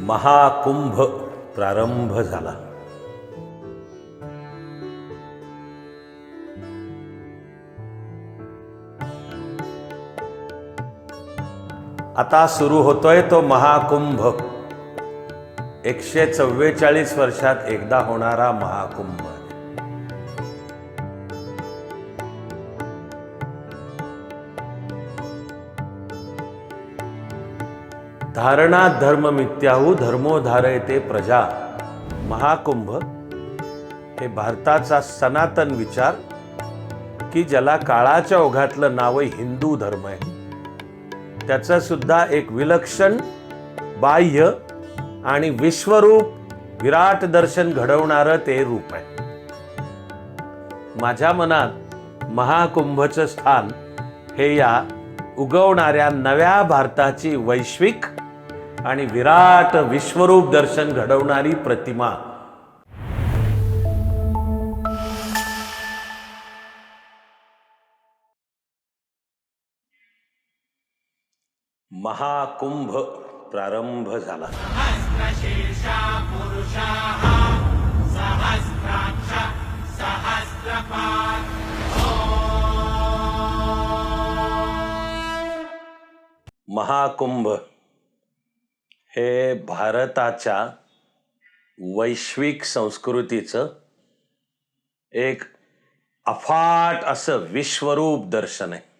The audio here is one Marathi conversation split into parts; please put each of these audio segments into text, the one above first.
महाकुंभ प्रारंभ झाला. आता सुरू होतोय तो महाकुंभ. एकशे चव्वेचाळीस वर्षात एकदा होणारा महाकुंभ. धारणा धर्म मित्याहू धर्मो धारयते प्रजा. महाकुंभ हे भारताचा सनातन विचार की ज्याला काळाच्या ओघातलं नाव हिंदू धर्म आहे. त्याचं सुद्धा एक विलक्षण बाह्य आणि विश्वरूप विराट दर्शन घडवणारं ते रूप आहे. माझ्या मनात महाकुंभचं स्थान हे या उगवणाऱ्या नव्या भारताची वैश्विक आणि विराट विश्वरूप दर्शन घडवणारी प्रतिमा. महाकुंभ प्रारंभ झाला. महाकुंभ हे भारताच्या वैश्विक संस्कृतीचं एक अफाट असं विश्वरूप दर्शन आहे.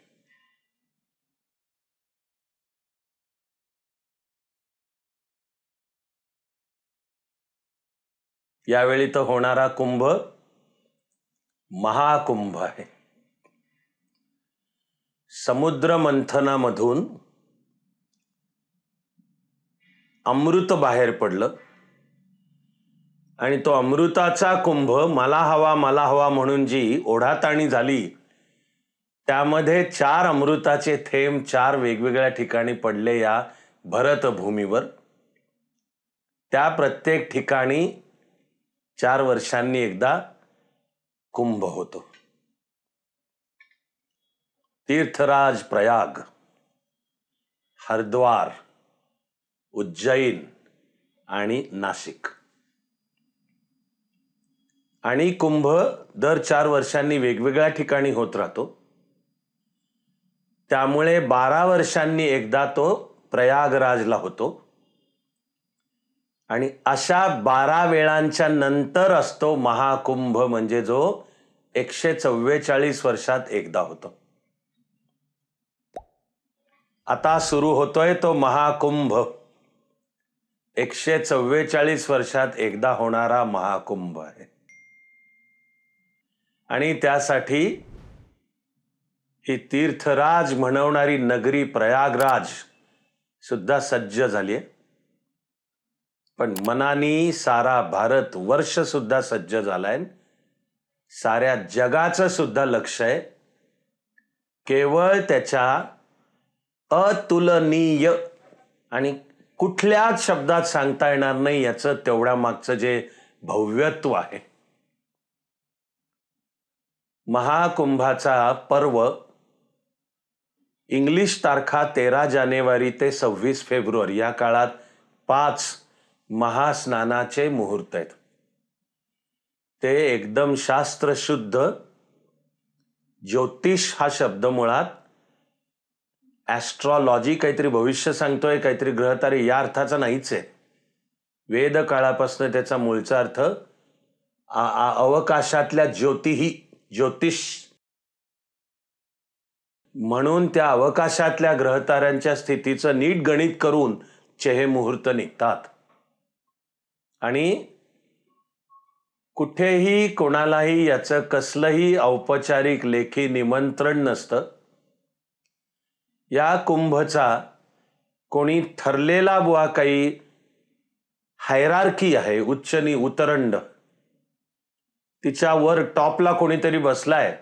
यावेळी तर होणारा कुंभ महाकुंभ आहे. समुद्र मंथनामधून अमृत बाहेर पडलं. आणि तो अमृताचा कुंभ मला हवा मला हवा म्हणून जी ओढाताणी झाली त्यामध्ये चार अमृताचे थेंब चार वेगवेगळ्या ठिकाणी पडले या भरतभूमीवर. त्या प्रत्येक ठिकाणी चार वर्षांनी एकदा कुंभ होतो. तीर्थराज प्रयाग हरिद्वार. उज्जैन आणि नाशिक. आणि कुंभ दर चार वर्षांनी वेगवेगळ्या ठिकाणी होत राहतो. त्यामुळे बारा वर्षांनी एकदा तो प्रयागराजला होतो. आणि अशा बारा वेळांच्या नंतर असतो महाकुंभ म्हणजे जो एकशे चव्वेचाळीस वर्षात एकदा होतो. आता सुरू होतोय तो महाकुंभ. एकशे चव्वेचाळीस वर्षात एकदा होणारा महाकुंभ आहे. आणि त्यासाठी ही तीर्थराज म्हणवणारी नगरी प्रयागराज सुद्धा सज्ज झाली आहे. पण मनानी सारा भारत वर्ष सुद्धा सज्ज झालाय. साऱ्या जगाचं सुद्धा लक्ष आहे. केवळ त्याच्या अतुलनीय आणि कुठल्याच शब्दात सांगता येणार नाही याचं तेवढ्या मागचं जे भव्यत्व आहे. महाकुंभाचा पर्व इंग्लिश तारखा तेरा जानेवारी ते सव्वीस फेब्रुवारी या काळात पाच महास्नानाचे मुहूर्त आहेत. ते एकदम शास्त्रशुद्ध ज्योतिष हा शब्द मुळात ॲस्ट्रॉलॉजी काहीतरी भविष्य सांगतोय काहीतरी ग्रहतारे या अर्थाचा नाहीच आहे. वेद काळापासून त्याचा मूळचा अर्थ अवकाशातल्या ज्योतिही ज्योतिष. म्हणून त्या अवकाशातल्या ग्रहताऱ्यांच्या स्थितीचं नीट गणित करून चेहे मुहूर्त निघतात. आणि कुठेही कोणालाही याचं कसलंही औपचारिक लेखी निमंत्रण नसतं. या कुंभचा कोणी ठरलेला बुवा काही हायरार्की आहे उच्चनी उतरंड. तिच्यावर टॉपला कोणीतरी बसलाय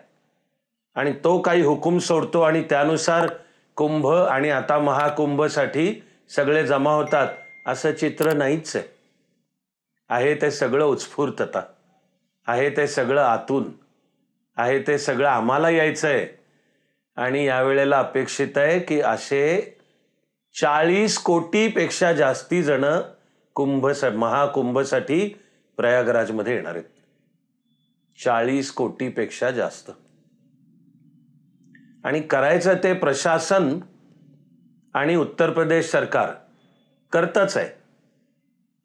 आणि तो काही हुकूम सोडतो आणि त्यानुसार कुंभ आणि आता महाकुंभसाठी सगळे जमा होतात असं चित्र नाहीच आहे. आहे ते सगळं उत्स्फूर्तता. आहे ते सगळं आतून. आहे ते सगळं आम्हाला यायचं आहे आणि यावेळेला अपेक्षित आहे की असे चाळीस कोटीपेक्षा जास्ती जण कुंभ महाकुंभसाठी प्रयागराजमध्ये येणार आहेत. चाळीस कोटीपेक्षा जास्त. आणि करायचं ते प्रशासन आणि उत्तर प्रदेश सरकार करतच आहे.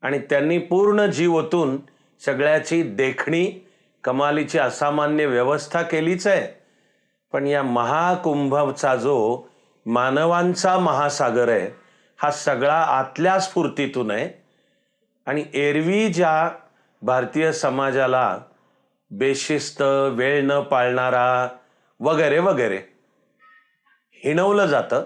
आणि त्यांनी पूर्ण जीव ओतून सगळ्याची देखणी कमालीची असामान्य व्यवस्था केलीच आहे. पण या महाकुंभचा जो मानवांचा महासागर आहे हा सगळा आतल्या स्फूर्तीतून आहे. आणि एरवी ज्या भारतीय समाजाला बेशिस्त वेळ न पाळणारा वगैरे वगैरे हिणवलं जातं.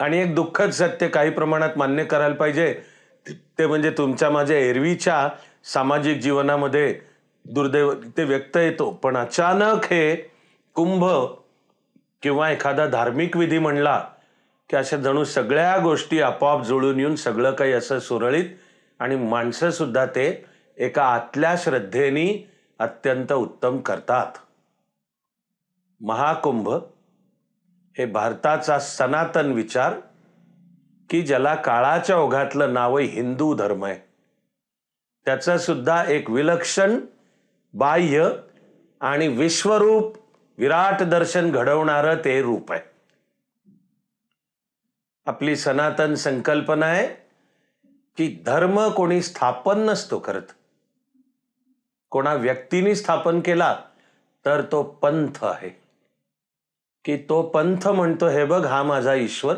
आणि एक दुःखद सत्य काही प्रमाणात मान्य करायला पाहिजे ते म्हणजे तुमच्या माझ्या एरवीच्या सामाजिक जीवनामध्ये दुर्दैव ते व्यक्त येतो. पण अचानक हे कुंभ किंवा एखादा धार्मिक विधी म्हणला की अशा जणू सगळ्या गोष्टी आपोआप जुळून येऊन सगळं काही असं सुरळीत आणि माणसं सुद्धा ते एका आतल्या श्रद्धेनी अत्यंत उत्तम करतात. महाकुंभ हे भारताचा सनातन विचार की ज्याला काळाच्या ओघातलं नावही हिंदू धर्म आहे. त्याचं सुद्धा एक विलक्षण बाह्य आणि विश्वरूप विराट दर्शन घडवणारं ते रूप आहे. आपली सनातन संकल्पना आहे की धर्म कोणी स्थापन नसतो करत कोणा व्यक्तीने स्थापन केला तर तो पंथ आहे. की तो पंथ म्हणतो हे बघ हा माझा ईश्वर.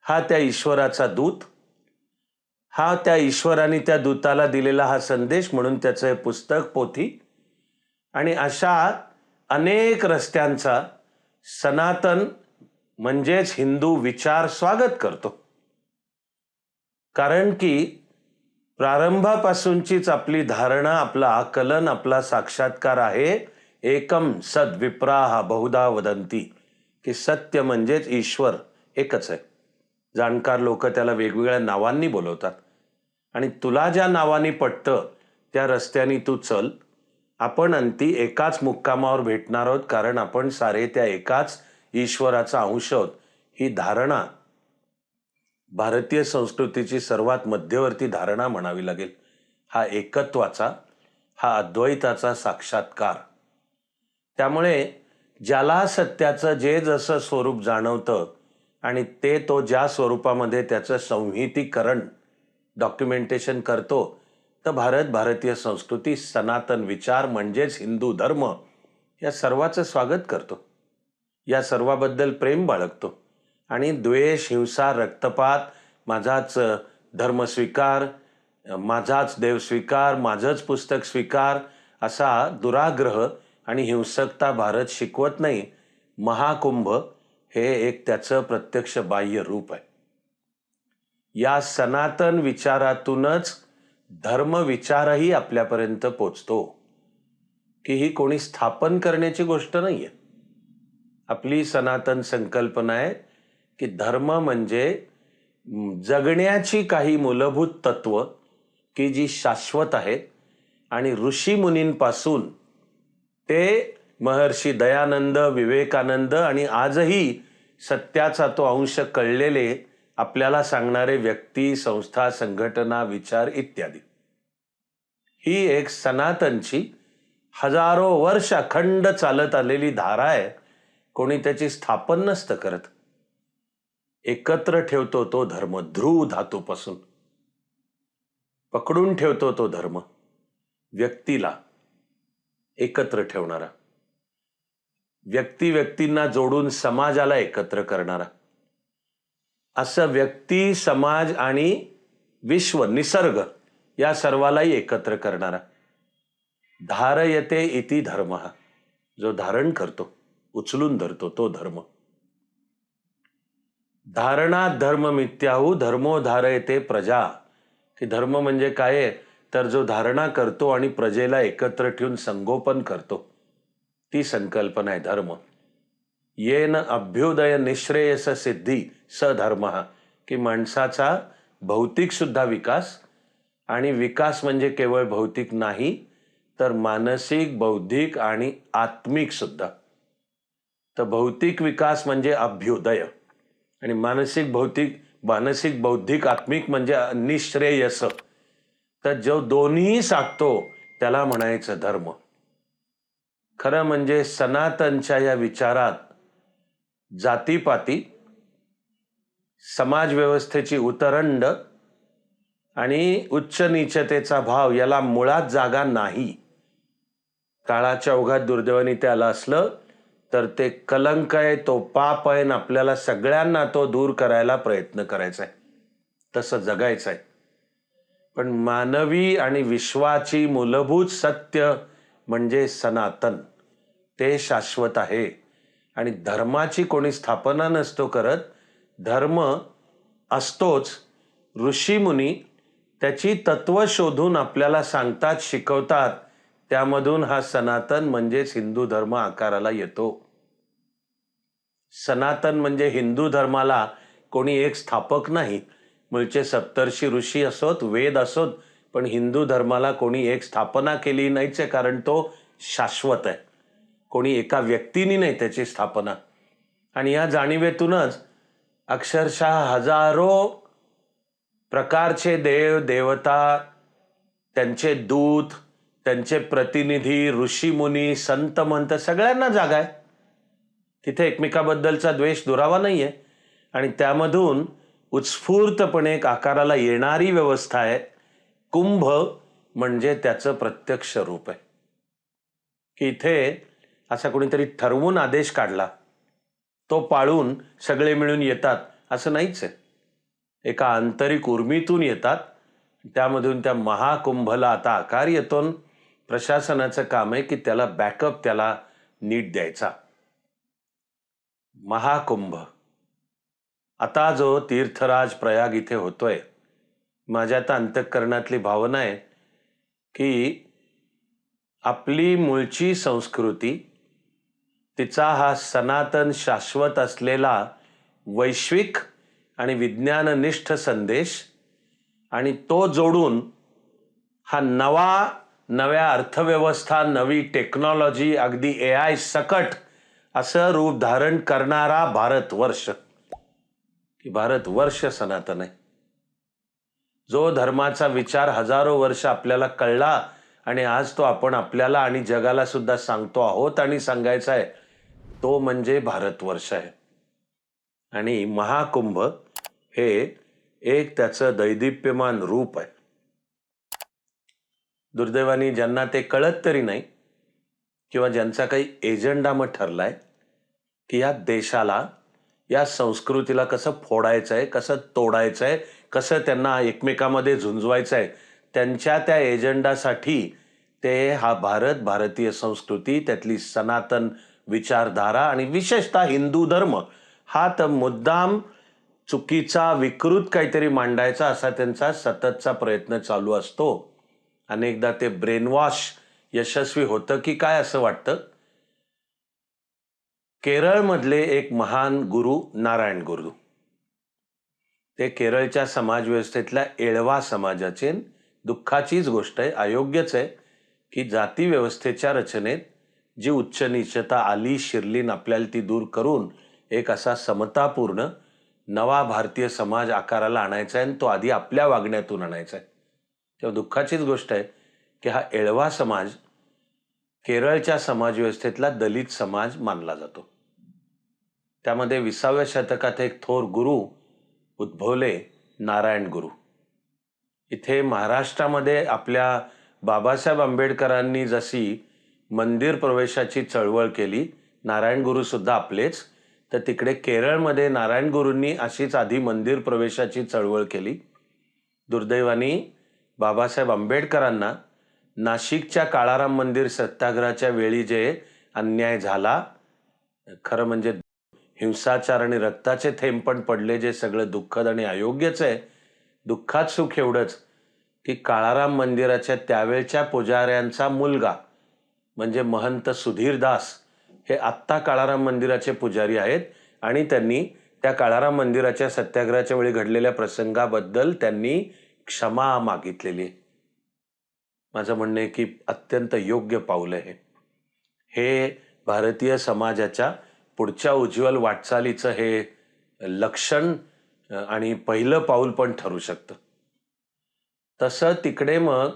हा त्या ईश्वराचा दूत. हा त्या ईश्वराने त्या दूताला दिलेला हा संदेश म्हणून त्याचं हे पुस्तक पोथी. आणि अशा अनेक रस्त्यांचा सनातन म्हणजेच हिंदू विचार स्वागत करतो. कारण की प्रारंभापासूनचीच आपली धारणा आपला आकलन आपला साक्षात्कार आहे एकम सद्विप्रा हा बहुधा वदंती की सत्य म्हणजेच ईश्वर एकच आहे. जाणकार लोक त्याला वेगवेगळ्या नावांनी बोलवतात. आणि तुला ज्या नावाने पटतं त्या रस्त्याने तू चल आपण अंती एकाच मुक्कामावर भेटणार आहोत कारण आपण सारे त्या एकाच ईश्वराचा अंश आहोत. ही धारणा भारतीय संस्कृतीची सर्वात मध्यवर्ती धारणा म्हणावी लागेल. हा एकत्वाचा हा अद्वैताचा साक्षात्कार. त्यामुळे ज्याला सत्याचं जे जसं स्वरूप जाणवतं आणि ते तो ज्या स्वरूपामध्ये त्याचं संहितीकरण डॉक्युमेंटेशन करतो तर भारत भारतीय संस्कृती सनातन विचार म्हणजेच हिंदू धर्म या सर्वाचं स्वागत करतो. या सर्वाबद्दल प्रेम बाळगतो आणि द्वेष हिंसा रक्तपात माझाच धर्म स्वीकार माझाच देव स्वीकार माझंच पुस्तक स्वीकार असा दुराग्रह आणि हिंसकता भारत शिकवत नाही महाकुंभ हे एक त्याचं प्रत्यक्ष बाह्य रूप आहे. या सनातन विचारातूनच धर्म विचारही आपल्यापर्यंत पोचतो. की ही कोणी स्थापन करण्याची गोष्ट नाही आहे आपली सनातन संकल्पना आहे की धर्म म्हणजे जगण्याची काही मूलभूत तत्व की जी शाश्वत आहेत आणि ऋषी मुनींपासून ते महर्षी दयानंद विवेकानंद आणि आजही सत्याचा तो अंश कळलेले आपल्याला सांगणारे व्यक्ती संस्था संघटना विचार इत्यादी. ही एक सनातनची हजारो वर्ष अखंड चालत आलेली धारा आहे. कोणी त्याची स्थापन नसतं करत. एकत्र ठेवतो तो धर्म ध्रुव धातूपासून. पकडून ठेवतो तो धर्म व्यक्तीला एकत्र ठेवणारा. व्यक्ती व्यक्तींना जोडून समाजाला एकत्र करणारा. असं व्यक्ती समाज आणि विश्व निसर्ग या सर्वालाही एकत्र करणारा. धारयते इति धर्म. हा जो धारण करतो उचलून धरतो तो धर्म. धारणा धर्म मिथ्याहू धर्मो धारयते प्रजा. की धर्म म्हणजे काय? आहे तर जो धारणा करतो आणि प्रजेला एकत्र ठेवून संगोपन करतो. ती संकल्पना आहे धर्म. येन अभ्युदय निश्रेयस सिद्धी स धर्म. की माणसाचा भौतिक सुद्धा विकास आणि विकास म्हणजे केवळ भौतिक नाही तर मानसिक बौद्धिक आणि आत्मिक सुद्धा. तर भौतिक विकास म्हणजे अभ्युदय आणि मानसिक भौतिक मानसिक बौद्धिक आत्मिक म्हणजे निश्रेयस. तर जो दोन्ही साधतो त्याला म्हणायचं धर्म. खरं म्हणजे सनातनच्या या विचारात जातीपाती समाज व्यवस्थेची उतरंड आणि उच्च नीचतेचा भाव याला मुळात जागा नाही. काळाच्या ओघात दुर्दैवाने ते आलं असलं तर ते कलंक आहे तो पाप आहे आणि आपल्याला सगळ्यांना तो दूर करायला प्रयत्न करायचा आहे. तसं जगायचं आहे. पण मानवी आणि विश्वाची मूलभूत सत्य म्हणजे सनातन. ते शाश्वत आहे. आणि धर्माची कोणी स्थापना नसतो करत धर्म असतोच. ऋषीमुनी त्याची तत्व शोधून आपल्याला सांगतात शिकवतात. त्यामधून हा सनातन म्हणजेच हिंदू धर्म आकाराला येतो. सनातन म्हणजे हिंदू धर्माला कोणी एक स्थापक नाही. मूळचे सप्तर्षी ऋषी असोत वेद असोत पण हिंदू धर्माला कोणी एक स्थापना केली नाहीच आहे कारण तो शाश्वत आहे. कोणी एका व्यक्तीने नाही त्याची स्थापना. आणि या जाणीवेतूनच अक्षरशः हजारो प्रकारचे देव देवता त्यांचे दूत त्यांचे प्रतिनिधी ऋषीमुनी संत मंत सगळ्यांना जागा आहे. तिथे एकमेकाबद्दलचा द्वेष दुरावा नाही आहे आणि त्यामधून उत्स्फूर्तपणे एक आकाराला येणारी व्यवस्था आहे. कुंभ म्हणजे त्याचं प्रत्यक्ष रूप आहे. की इथे असा कोणीतरी ठरवून आदेश काढला. तो पाळून सगळे मिळून येतात असं नाहीच आहे. एका आंतरिक उर्मीतून येतात. त्यामधून त्या महाकुंभला आता आकार येतो प्रशासनाचं काम आहे की त्याला बॅकअप त्याला नीट द्यायचा. महाकुंभ. आता जो तीर्थराज प्रयाग इथे होतोय. माझ्या आता अंतःकरणातली भावना आहे की आपली मूळची संस्कृती तिचा हा सनातन शाश्वत असलेला वैश्विक आणि विज्ञाननिष्ठ संदेश आणि तो जोडून हा नवा नव्या अर्थव्यवस्था नवी टेक्नॉलॉजी अगदी ए आय सकट असं रूप धारण करणारा भारतवर्ष. की भारतवर्ष सनातन आहे. जो धर्माचा विचार हजारो वर्ष आपल्याला कळला आणि आज तो आपण आपल्याला आणि जगाला सुद्धा सांगतो आहोत आणि सांगायचा आहे तो म्हणजे भारतवर्ष आहे. आणि महाकुंभ हे एक त्याचं दैदिप्यमान रूप आहे. दुर्दैवाने ज्यांना ते कळत तरी नाही किंवा ज्यांचा काही एजंडा मग ठरलाय की या देशाला या संस्कृतीला कसं फोडायचं आहे कसं तोडायचं आहे कसं त्यांना एकमेकामध्ये झुंजवायचं आहे त्यांच्या त्या एजंडासाठी ते हा भारत भारतीय संस्कृती त्यातली सनातन विचारधारा आणि विशेषतः हिंदू धर्म हा तर मुद्दाम चुकीचा विकृत काहीतरी मांडायचा असा त्यांचा सततचा प्रयत्न चालू असतो. अनेकदा ते ब्रेनवॉश यशस्वी होतं की काय असं वाटतं? केरळमधले एक महान गुरु नारायण गुरु. ते केरळच्या समाजव्यवस्थेतल्या एळवा समाजाचे दुःखाचीच गोष्ट आहे अयोग्यच आहे की जाती व्यवस्थेच्या रचनेत जी उच्च निचता आली शिरलीन आपल्याला ती दूर करून एक असा समतापूर्ण नवा भारतीय समाज आकाराला आणायचा आहे आणि तो आधी आपल्या वागण्यातून आणायचा आहे. तेव्हा दुःखाचीच गोष्ट आहे की हा एळवा समाज केरळच्या समाजव्यवस्थेतला दलित समाज मानला जातो. त्यामध्ये विसाव्या शतकात एक थोर गुरु उद्भवले नारायण गुरु. इथे महाराष्ट्रामध्ये आपल्या बाबासाहेब आंबेडकरांनी जशी मंदिर प्रवेशाची चळवळ केली. नारायण गुरुसुद्धा आपलेच. तर तिकडे केरळमध्ये नारायण गुरूंनी अशीच आधी मंदिर प्रवेशाची चळवळ केली. दुर्दैवानी बाबासाहेब आंबेडकरांना नाशिकच्या काळाराम मंदिर सत्याग्रहाच्या वेळी जे अन्याय झाला खरं म्हणजे हिंसाचार आणि रक्ताचे थेंब पण पडले जे सगळं दुःखद आणि अयोग्यच आहे. दुःखात सुख एवढंच की काळाराम मंदिराच्या त्यावेळच्या पुजाऱ्यांचा मुलगा म्हणजे महंत सुधीर दास हे आत्ता काळाराम मंदिराचे पुजारी आहेत आणि त्यांनी त्या काळाराम मंदिराच्या सत्याग्रहाच्या वेळी घडलेल्या प्रसंगाबद्दल त्यांनी क्षमा मागितलेली आहे. माझं म्हणणं आहे की अत्यंत योग्य पाऊल आहे हे. भारतीय समाजाच्या पुढच्या उज्ज्वल वाटचालीचं हे लक्षण आणि पहिलं पाऊल पण ठरू शकतं. तसं तिकडे मग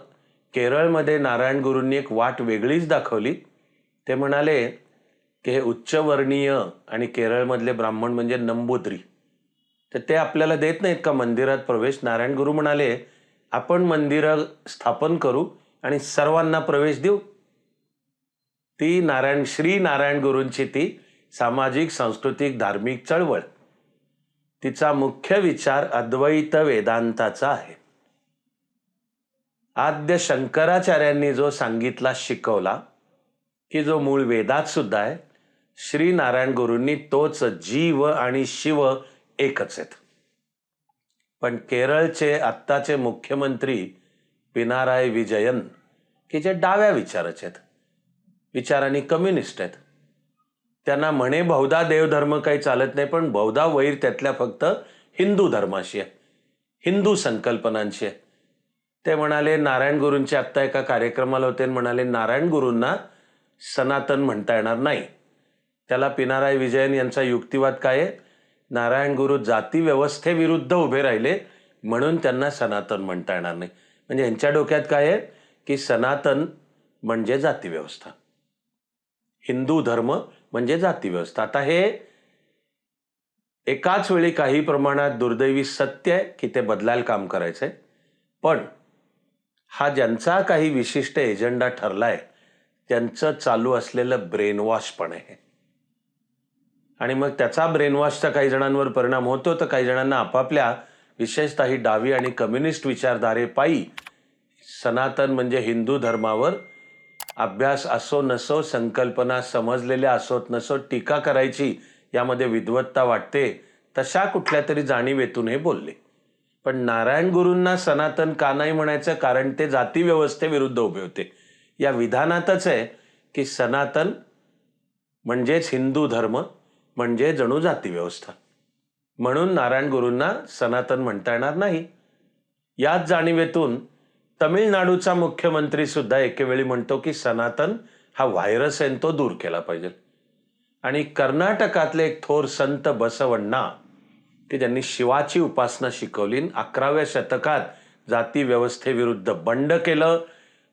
केरळमध्ये नारायण गुरूंनी एक वाट वेगळीच दाखवली. ते म्हणाले की हे उच्चवर्णीय आणि केरळमधले ब्राह्मण म्हणजे नंबूद्री. तर ते आपल्याला देत नाहीत का? मंदिरात प्रवेश? नारायण गुरु म्हणाले आपण मंदिरं स्थापन करू आणि सर्वांना प्रवेश देऊ. ती नारायण श्री नारायण गुरूंची ती सामाजिक सांस्कृतिक धार्मिक चळवळ. तिचा मुख्य विचार अद्वैत वेदांताचा आहे. आद्य शंकराचार्यांनी जो सांगितला शिकवला की जो मूळ वेदात सुद्धा आहे श्री नारायण गुरूंनी तोच जीव आणि शिव एकच आहेत. पण केरळचे आत्ताचे मुख्यमंत्री पिनाराय विजयन की जे डाव्या विचाराचे आहेत विचारांनी कम्युनिस्ट आहेत. त्यांना म्हणे बहुधा देवधर्म काही चालत नाही पण बहुधा वैर त्यातल्या फक्त हिंदू धर्माशी आहे हिंदू संकल्पनांशी आहे. ते म्हणाले नारायण गुरूंचे आत्ता एका कार्यक्रमाला होते. आणि म्हणाले नारायण गुरूंना सनातन म्हणता येणार नाही. त्याला पिनाराय विजयन यांचा युक्तिवाद काय आहे? नारायण गुरु जाती व्यवस्थेविरुद्ध उभे राहिले म्हणून त्यांना सनातन म्हणता येणार नाही. म्हणजे यांच्या डोक्यात काय आहे? की सनातन म्हणजे जाती व्यवस्था. हिंदू धर्म म्हणजे जाती व्यवस्था. आता हे एकाच वेळी काही प्रमाणात दुर्दैवी सत्य आहे की ते बदलायला काम करायचंय. पण हा ज्यांचा काही विशिष्ट एजेंडा ठरलाय त्यांचं चालू असलेलं ब्रेनवॉश पण आहे. आणि मग त्याचा ब्रेनवॉशचा काही जणांवर परिणाम होतो तर काही जणांना आपापल्या विशेषतः ही डावी आणि कम्युनिस्ट विचारधारेपायी सनातन म्हणजे हिंदू धर्मावर अभ्यास असो नसो संकल्पना समजलेल्या असोत नसो टीका करायची यामध्ये विद्वत्ता वाटते तशा कुठल्या तरी जाणीवेतून हे बोलले. पण नारायण गुरूंना सनातन का नाही म्हणायचं? कारण ते जाती व्यवस्थेविरुद्ध उभे होते. या विधानातच आहे की सनातन म्हणजेच हिंदू धर्म म्हणजे जणू जाती व्यवस्था म्हणून नारायण गुरूंना सनातन म्हणता येणार नाही. याच जाणीवेतून तमिळनाडूचा मुख्यमंत्री सुद्धा एकेवेळी म्हणतो की सनातन हा व्हायरस आहे तो दूर केला पाहिजे. आणि कर्नाटकातले एक थोर संत बसवण्णा ते त्यांनी शिवाची उपासना शिकवली. आणि अकराव्या शतकात जाती व्यवस्थेविरुद्ध बंड केलं.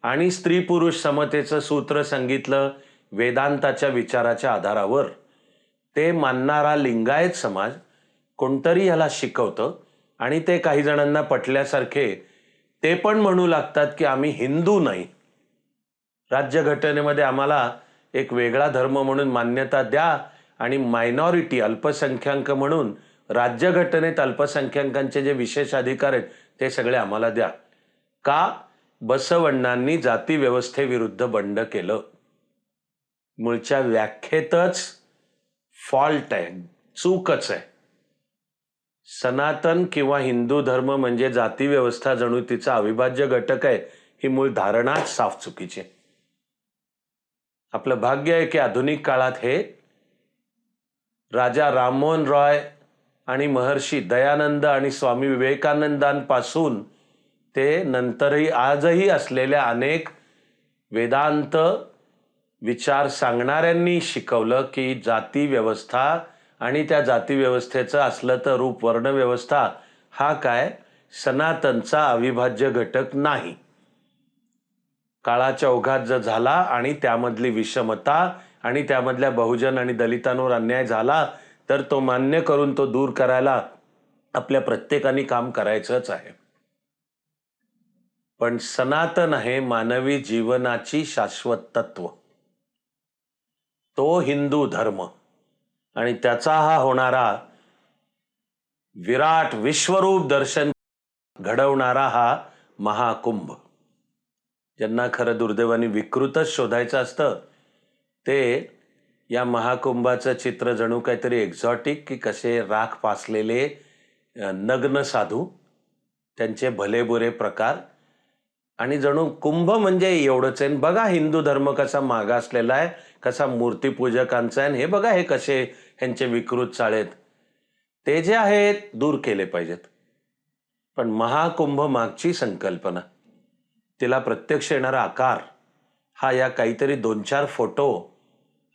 आणि स्त्री पुरुष समतेचं सूत्र सांगितलं वेदांताच्या विचाराच्या आधारावर. ते मानणारा लिंगायत समाज कोणतरी ह्याला शिकवतं. आणि ते काही जणांना पटल्यासारखे ते पण म्हणू लागतात की आम्ही हिंदू नाही. राज्यघटनेमध्ये आम्हाला एक वेगळा धर्म म्हणून मान्यता द्या. आणि मायनॉरिटी अल्पसंख्याक म्हणून राज्यघटनेत अल्पसंख्याकांचे जे विशेष अधिकार आहेत ते सगळे आम्हाला द्या. का? बसवण्णांनी जाती व्यवस्थेविरुद्ध बंड केलं. मूळच्या व्याख्येतच फॉल्ट आहे चूकच आहे. सनातन किंवा हिंदू धर्म म्हणजे जाती व्यवस्था जणू तिचा अविभाज्य घटक आहे ही मूळ धारणाच साफ चुकीची आहे. आपलं भाग्य आहे की आधुनिक काळात हे राजा राममोहन रॉय आणि महर्षी दयानंद आणि स्वामी विवेकानंदांपासून ते नंतरही आजही असलेल्या अनेक वेदांत विचार सांगणाऱ्यांनी शिकवलं की जाती व्यवस्था आणि त्या जाती व्यवस्थेचं असलं तर रूप वर्णव्यवस्था हा काय सनातनचा अविभाज्य घटक नाही. काळाच्या ओघात जर झाला आणि त्यामधली विषमता आणि त्यामधल्या बहुजन आणि दलितांवर अन्याय झाला तर तो मान्य करून तो दूर करायला आपल्या प्रत्येकाने काम करायचंच आहे. पण सनातन आहे मानवी जीवनाची शाश्वत तत्व. तो हिंदू धर्म आणि त्याचा हा होणारा विराट विश्वरूप दर्शन घडवणारा हा महाकुंभ. ज्यांना खरं दुर्दैवाने विकृतच शोधायचं असतं ते या महाकुंभाचं चित्र जणू काहीतरी एक्झॉटिक की कसे राख पासलेले नग्न साधू त्यांचे भले बुरे प्रकार. आणि जणू कुंभ म्हणजे एवढंच आहे. बघा हिंदू धर्म कसा मागासलेला आहे कसा मूर्तीपूजकांचा आहे. आणि हे बघा हे कसे ह्यांचे विकृत चाळेत. ते जे आहेत दूर केले पाहिजेत. पण महाकुंभ मागची संकल्पना. तिला प्रत्यक्ष येणारा आकार. हा या काहीतरी दोन चार फोटो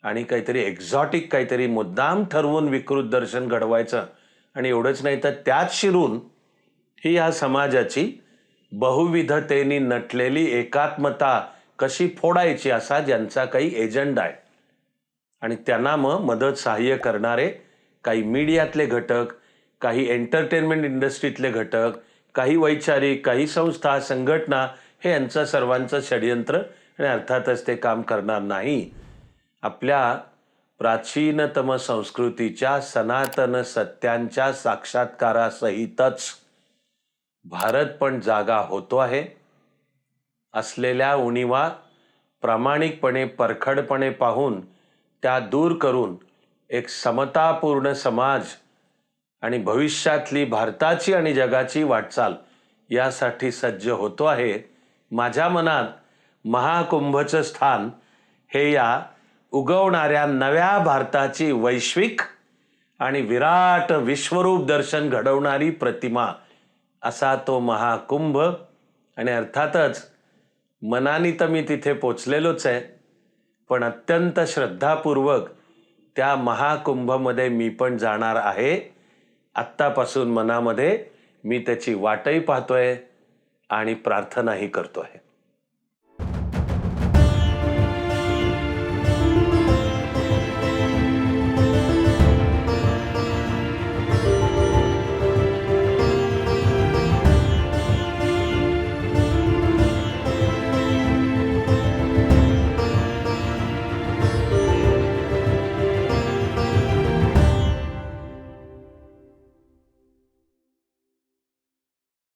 आणि काहीतरी एक्झॉटिक काहीतरी मुद्दाम ठरवून विकृत दर्शन घडवायचं. आणि एवढंच नाही तर त्यात शिरून ही या समाजाची बहुविधतेने नटलेली एकात्मता कशी फोडायची असा ज्यांचा काही एजंडा आहे. आणि त्यांना मग मदत सहाय्य करणारे काही मीडियातले घटक काही एंटरटेनमेंट इंडस्ट्रीतले घटक काही वैचारिक काही संस्था संघटना हे यांचं सर्वांचं षडयंत्र आणि अर्थातच ते काम करणार नाही. आपल्या प्राचीनतम संस्कृतीच्या सनातन सत्यांच्या साक्षात्कारासहितच भारत पण जागा होतो आहे. असलेल्या उणीवा प्रामाणिकपणे परखडपणे पाहून त्या दूर करून एक समतापूर्ण समाज आणि भविष्यातली भारताची आणि जगाची वाटचाल यासाठी सज्ज होतो आहे. माझ्या मनात महाकुंभचं स्थान हे या उगवणाऱ्या नव्या भारताची वैश्विक आणि विराट विश्वरूप दर्शन घडवणारी प्रतिमा असा तो महाकुंभ. आणि अर्थातच मनाने तर मी तिथे पोचलेलोच आहे पण अत्यंत श्रद्धापूर्वक त्या महाकुंभमध्ये मी पण जाणार आहे. आत्तापासून मनामध्ये मी त्याची वाटही पाहतोय आणि प्रार्थनाही करतो आहे